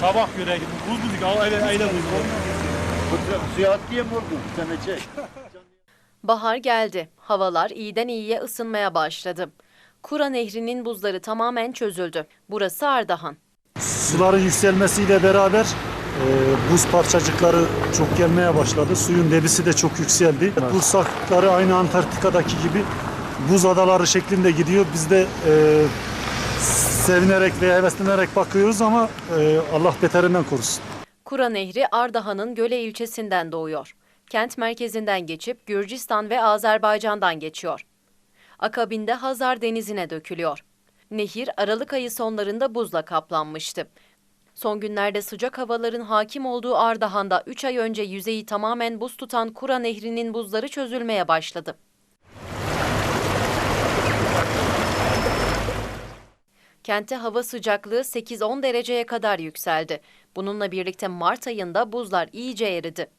Sabah göre gittim. Buz bulduk. Al öyle öyle buz suya at diye mi vurdun? Sen de çek. Bahar geldi. Havalar iyiden iyiye ısınmaya başladı. Kura Nehri'nin buzları tamamen çözüldü. Burası Ardahan. Suların yükselmesiyle beraber e, buz parçacıkları çok gelmeye başladı. Suyun debisi de çok yükseldi. Buz saklıkları aynı Antarktika'daki gibi buz adaları şeklinde gidiyor. Biz de e, sevinerek ve heveslenerek bakıyoruz ama e, Allah beterinden korusun. Kura Nehri Ardahan'ın Göle ilçesinden doğuyor. Kent merkezinden geçip Gürcistan ve Azerbaycan'dan geçiyor. Akabinde Hazar Denizi'ne dökülüyor. Nehir Aralık ayı sonlarında buzla kaplanmıştı. Son günlerde sıcak havaların hakim olduğu Ardahan'da 3 ay önce yüzeyi tamamen buz tutan Kura Nehri'nin buzları çözülmeye başladı. Kentte hava sıcaklığı 8-10 dereceye kadar yükseldi. Bununla birlikte Mart ayında buzlar iyice eridi.